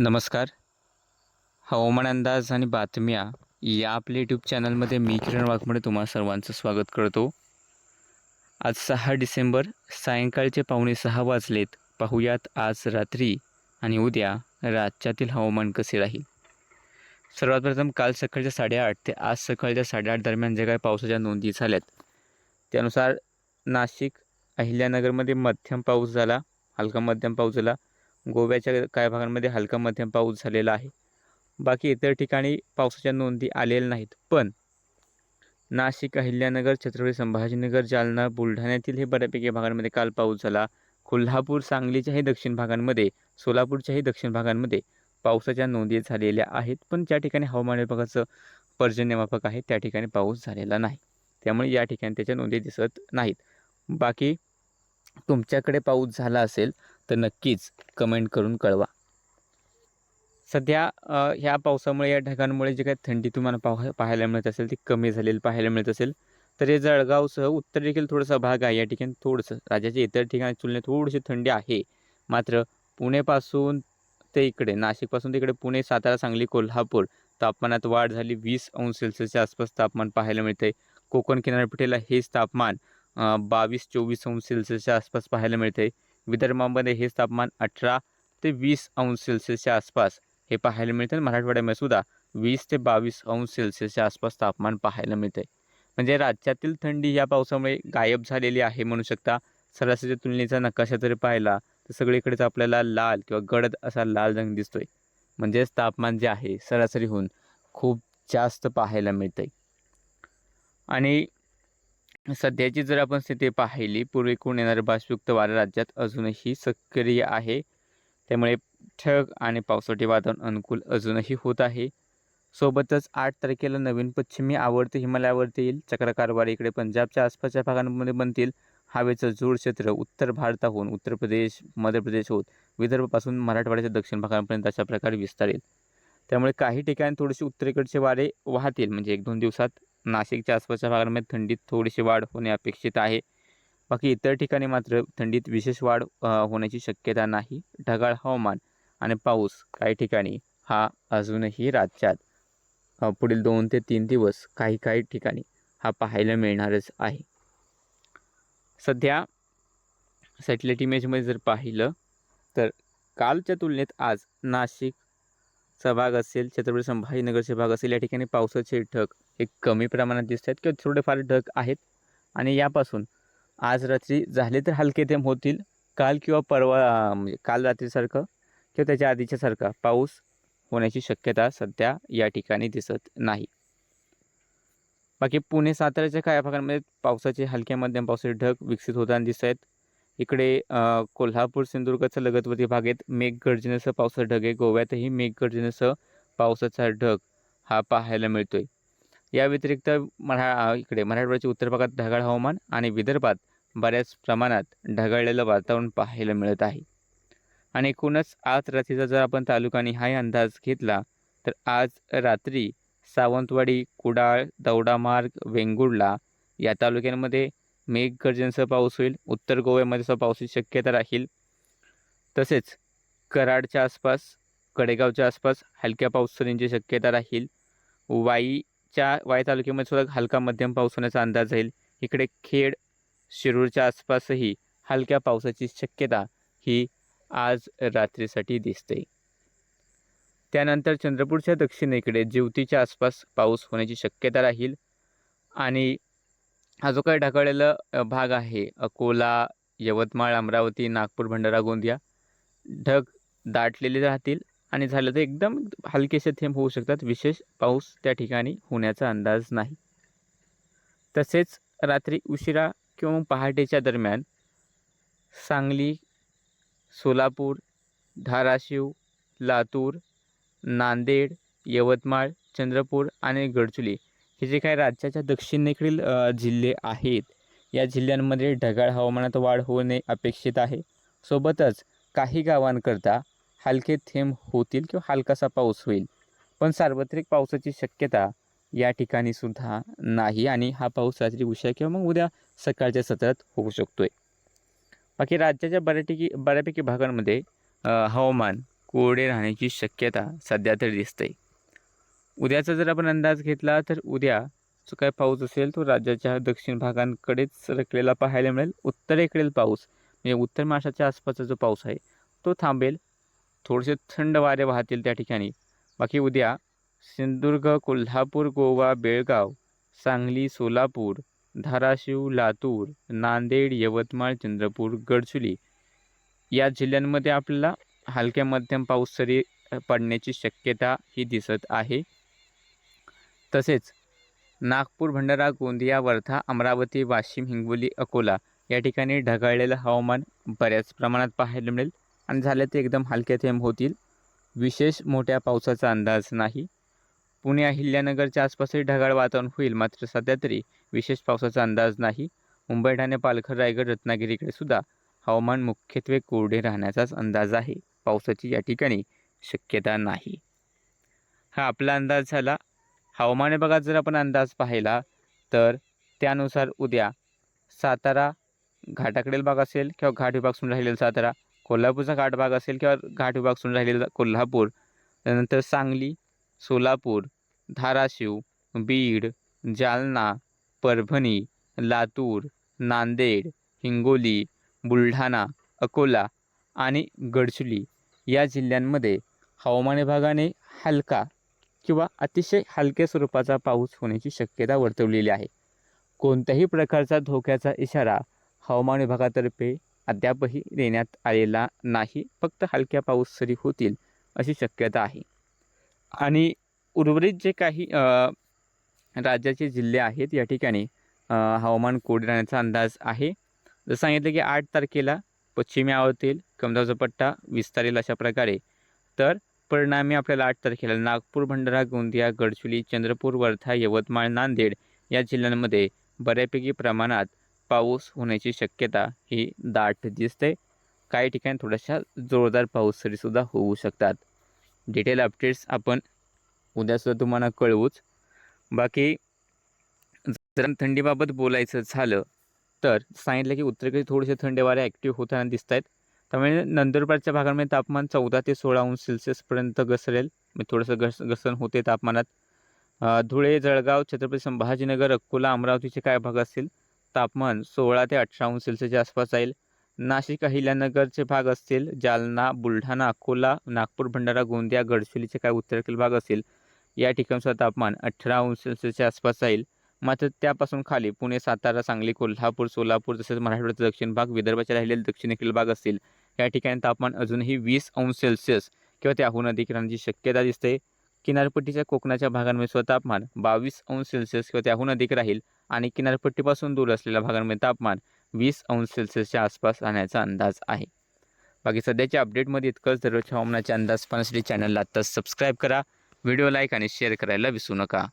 नमस्कार. हवामान अंदाज आणि बातम्या या आपल्या यूट्यूब चॅनलमध्ये मी किरण वाघमडे तुम्हा सर्वांचं स्वागत करतो. आज सहा डिसेंबर सायंकाळचे पावणे सहा वाजलेत. पाहूयात आज रात्री आणि उद्या राज्यातील हवामान कसे राहील? सर्वात प्रथम काल सकाळच्या साडेआठ ते आज सकाळच्या साडेआठ दरम्यान जे काही पावसाच्या नोंदी झाल्यात त्यानुसार नाशिक अहिल्यानगरमध्ये मध्यम पाऊस झाला हलका मध्यम पाऊस झाला. गोव्याच्या काही भागांमध्ये हलका मध्यम पाऊस झालेला आहे. बाकी इतर ठिकाणी पावसाच्या नोंदी आलेल्या नाहीत. पण नाशिक अहिल्यानगर छत्रपती संभाजीनगर जालना बुलढाण्यातील हे बऱ्यापैकी भागांमध्ये काल पाऊस झाला. कोल्हापूर सांगलीच्याही दक्षिण भागांमध्ये सोलापूरच्याही दक्षिण भागांमध्ये पावसाच्या नोंदी झालेल्या आहेत. पण ज्या ठिकाणी हवामान विभागाचं पर्जन्यमापक आहे त्या ठिकाणी पाऊस झालेला नाही. त्यामुळे या ठिकाणी त्याच्या नोंदी दिसत नाहीत. बाकी तुमच्याकडे पाऊस झाला असेल तर नक्कीच कमेंट करून कळवा. सध्या ह्या पावसामुळे या ढगांमुळे जे काही थंडी तुम्हाला पाह पाहायला मिळत असेल ती कमी झालेली पाहायला मिळत असेल तर हे जळगावसह उत्तर देखील थोडासा भाग आहे. या ठिकाणी थोडंसं राज्याच्या इतर ठिकाणी तुलनेत थोडीशी थंडी आहे. मात्र पुणेपासून ते इकडे नाशिकपासून ते इकडे पुणे सातारा सांगली कोल्हापूर तापमानात वाढ झाली. वीस अंश सेल्सिअसच्या आसपास तापमान पाहायला मिळते कोकण किनारपट्टीला हेच तापमान बावीस चोवीस अंश सेल्सिअसच्या आसपास पाहायला मिळते विदर्भामध्ये हेच तापमान अठरा ते वीस अंश सेल्सिअसच्या आसपास. हे पाहायला मिळते. मराठवाड्यामध्ये सुद्धा वीस ते बावीस अंश सेल्सिअसच्या आसपास तापमान पाहायला मिळते. म्हणजे राज्यातील थंडी या पावसामुळे गायब झालेली आहे म्हणू शकता. सरासरीच्या तुलनेचा नकाशा जरी पाहिला तर सगळीकडेच आपल्याला लाल किंवा गडद असा लाल रंग दिसतोय. म्हणजेच तापमान जे आहे सरासरीहून खूप जास्त पाहायला मिळतंय. आणि सध्याची जर आपण स्थिती पाहिली पूर्वेकडून येणारे बाष्पयुक्त वारा राज्यात अजूनही सक्रिय आहे. त्यामुळे ठग आणि पावसाचे वातावरण अनुकूल अजूनही होत आहे. सोबतच आठ तारखेला नवीन पश्चिमी आवडते हिमालयावरती येईल. चक्राकार वारे इकडे पंजाबच्या आसपासच्या भागांमध्ये बनतील. हवेचं जोड क्षेत्र उत्तर भारताहून उत्तर प्रदेश मध्य प्रदेश होत. विदर्भापासून मराठवाड्याच्या दक्षिण भागांपर्यंत अशा प्रकारे विस्तारेल. त्यामुळे काही ठिकाणी थोडेसे उत्तरेकडचे वारे वाहतील. म्हणजे एक दोन दिवसात नाशिकच्या आसपासच्या भागांमध्ये थंडीत थोडीशी वाढ होणे अपेक्षित आहे. बाकी इतर ठिकाणी मात्र थंडीत विशेष वाढ होण्याची शक्यता नाही. ढगाळ हवामान आणि पाऊस काही ठिकाणी हा अजूनही राज्यात पुढील दोन ते तीन दिवस काही काही ठिकाणी हा पाहायला मिळणारच आहे. सध्या सॅटेलाईट इमेजमध्ये जर पाहिलं तर कालच्या तुलनेत आज नाशिक चा भाग असेल छत्रपती संभाजीनगरचे भाग असेल या ठिकाणी पावसाचे ढग हे कमी प्रमाणात दिसत आहेत किंवा थोडेफार ढग आहेत. आणि यापासून आज रात्री झाले तर हलके थेंब होतील काल किंवा परवा म्हणजे काल रात्रीसारखं किंवा त्याच्या आधीच्यासारखा. पाऊस होण्याची शक्यता सध्या या ठिकाणी दिसत नाही. बाकी पुणे साताऱ्याच्या काही भागांमध्ये पावसाचे हलक्या मध्यम पावसाचे ढग विकसित होताना दिसत आहेत इकडे कोल्हापूर सिंधुदुर्गचा लगतवती भागेत मेघगर्जनेसह पावसाचा ढग आहे. गोव्यातही मेघगर्जनेसह पावसाचा ढग हा पाहायला मिळतोय. या व्यतिरिक्त मरा इकडे मराठवाड्याच्या उत्तर भागात ढगाळ हवामान आणि विदर्भात बऱ्याच प्रमाणात ढगाळलेलं वातावरण पाहायला मिळत आहे. आणि एकूणच आज रात्रीचा जर आपण तालुकानिहाय अंदाज घेतला तर आज रात्री सावंतवाडी कुडाळ दौडामार्ग वेंगुर्ला या तालुक्यांमध्ये मेघगर्जनेसह पाऊस होईल. उत्तर गोव्यामध्ये सुद्धा पावसाची शक्यता राहील. तसेच कराडच्या आसपास कडेगावच्या आसपास हलक्या पाऊस सरींची शक्यता राहील. वाईच्या वाई तालुक्यामध्ये सुद्धा हलका मध्यम पाऊस होण्याचा अंदाज राहील. इकडे खेड शिरूरच्या आसपासही हलक्या पावसाची शक्यता ही आज रात्रीसाठी दिसते. त्यानंतर चंद्रपूरच्या दक्षिणेकडे जिवतीच्या आसपास पाऊस होण्याची शक्यता राहील. आणि हा जो काही ढकळलेला भाग आहे अकोला यवतमाळ अमरावती नागपूर भंडारा गोंदिया ढग दाटलेले राहतील आणि झालं तर एकदम हलकेसे थेंब होऊ शकतात. विशेष पाऊस त्या ठिकाणी होण्याचा अंदाज नाही. तसेच रात्री उशिरा किंवा पहाटेच्या दरम्यान सांगली सोलापूर धाराशिव लातूर नांदेड यवतमाळ चंद्रपूर आणि गडचुली हे जे काही राज्याच्या दक्षिणेकडील जिल्हे आहेत या जिल्ह्यांमध्ये ढगाळ हवामानात वाढ होणे अपेक्षित आहे. सोबतच काही गावांकरता हलके थेंब होतील किंवा हलकासा पाऊस होईल. पण सार्वत्रिक पावसाची शक्यता या ठिकाणी सुद्धा नाही आणि हा पाऊस रात्री उशा किंवा मग उद्या सकाळच्या सत्रात होऊ शकतो आहे बाकी राज्याच्या बऱ्यापैकी बऱ्यापैकी भागांमध्ये हवामान कोरडे राहण्याची शक्यता सध्या तरी दिसते उद्याचा जर आपण अंदाज घेतला तर उद्या जो काय पाऊस असेल तो राज्याच्या दक्षिण भागांकडेच सरकलेला पाहायला मिळेल. उत्तरेकडील पाऊस म्हणजे उत्तर महाराष्ट्राच्या आसपासचा जो पाऊस आहे तो थांबेल. थोडेसे थंड वारे वाहतील त्या ठिकाणी. बाकी उद्या सिंधुदुर्ग कोल्हापूर गोवा बेळगाव सांगली सोलापूर धाराशिव लातूर नांदेड यवतमाळ चंद्रपूर गडचुली या जिल्ह्यांमध्ये आपल्याला हलक्या मध्यम पाऊस सरी पडण्याची शक्यता ही दिसत आहे. तसेच नागपूर भंडारा गोंदिया वर्धा अमरावती वाशिम हिंगोली अकोला या ठिकाणी ढगाळलेलं हवामान बऱ्याच प्रमाणात पाहायला मिळेल आणि झालं ते एकदम हलके थेंब होतील. विशेष मोठ्या पावसाचा अंदाज नाही. पुणे अहिल्यानगरच्या आसपासही ढगाळ वातावरण होईल मात्र सध्या तरी विशेष पावसाचा अंदाज नाही. मुंबई ठाणे पालघर रायगड रत्नागिरीकडे सुद्धा हवामान मुख्यत्वे कोरडे राहण्याचाच अंदाज आहे. पावसाची या ठिकाणी शक्यता नाही. हा आपला अंदाज झाला. हवामान विभागात जर आपण अंदाज पाहिला तर त्यानुसार उद्या सातारा घाटाकडील भाग असेल किंवा घाट विभाग सुरू राहिलेला सातारा कोल्हापूरचा घाट भाग असेल किंवा घाट विभाग सुरू राहिलेला कोल्हापूर त्यानंतर सांगली सोलापूर धाराशिव बीड जालना परभणी लातूर नांदेड हिंगोली बुलढाणा अकोला आणि गडचिरोली या जिल्ह्यांमध्ये हवामान विभागाने हलका किंवा अतिशय हलक्या स्वरूपाचा पाऊस होण्याची शक्यता वर्तवलेली आहे. कोणत्याही प्रकारचा धोक्याचा इशारा हवामान विभागातर्फे अद्यापही देण्यात आलेला नाही. फक्त हलक्या पाऊस सरी होतील अशी शक्यता आहे. आणि उर्वरित जे काही राज्याचे जिल्हे आहेत या ठिकाणी हवामान कोरडे राहण्याचा अंदाज आहे. जसं सांगितलं की आठ तारखेला पश्चिमी आवळतील कमदावचा पट्टा विस्तारेल अशा प्रकारे. तर परिणामी आपल्याला आठ तारखेला नागपूर भंडारा गोंदिया गडचिरोली चंद्रपूर वर्धा यवतमाळ नांदेड या जिल्ह्यांमध्ये बऱ्यापैकी प्रमाणात पाऊस होण्याची शक्यता ही दाट दिसते. काही ठिकाणी थोड्याशा जोरदार पाऊस सरीसुद्धा होऊ शकतात. डिटेल अपडेट्स आपण उद्यासुद्धा तुम्हाला कळवूच. बाकी जर थंडीबाबत बोलायचं झालं तर सांगितलं की उत्तरेकडे थोडेसे थंडी वारे ॲक्टिव्ह होताना दिसत आहेत त्यामुळे नंदुरबारच्या भागामध्ये तापमान चौदा ते सोळा अंश सेल्सिअसपर्यंत घसरेल. मी थोडंसं घस घसरण होते तापमानात. धुळे जळगाव छत्रपती संभाजीनगर अकोला अमरावतीचे काय भाग असतील? तापमान सोळा ते अठरा अंश सेल्सिअसच्या आसपास जाईल. नाशिक अहिल्यानगरचे भाग असतील? जालना बुलढाणा अकोला नागपूर भंडारा गोंदिया गडचिरोलीचे काय उत्तरेकडील भाग असतील? या ठिकाणचं तापमान अठरा अंश सेल्सिअसच्या आसपास जाईल. मात्र त्यापासून खाली पुणे सातारा सांगली कोल्हापूर सोलापूर तसेच मराठवाड्याचा दक्षिण भाग विदर्भाच्या राहिलेले दक्षिणेकडील भाग असतील. या ठिकाणी तापमान अजूनही वीस अंश सेल्सिअस किंवा त्याहून अधिक राहण्याची शक्यता दिसते. किनारपट्टीच्या कोकणाच्या भागांमध्ये तापमान बावीस अंश सेल्सिअस किंवा त्याहून अधिक राहील आणि किनारपट्टीपासून दूर असलेल्या भागांमध्ये तापमान वीस अंश सेल्सिअसच्या आसपास राहण्याचा अंदाज आहे. बाकी सध्याच्या अपडेटमध्ये इतकंच. दररोजच्या हवामानाचे अंदाज पाहण्यासाठी चॅनलला आत्ताच सबस्क्राईब करा. व्हिडिओ लाईक आणि शेअर करायला विसरू नका.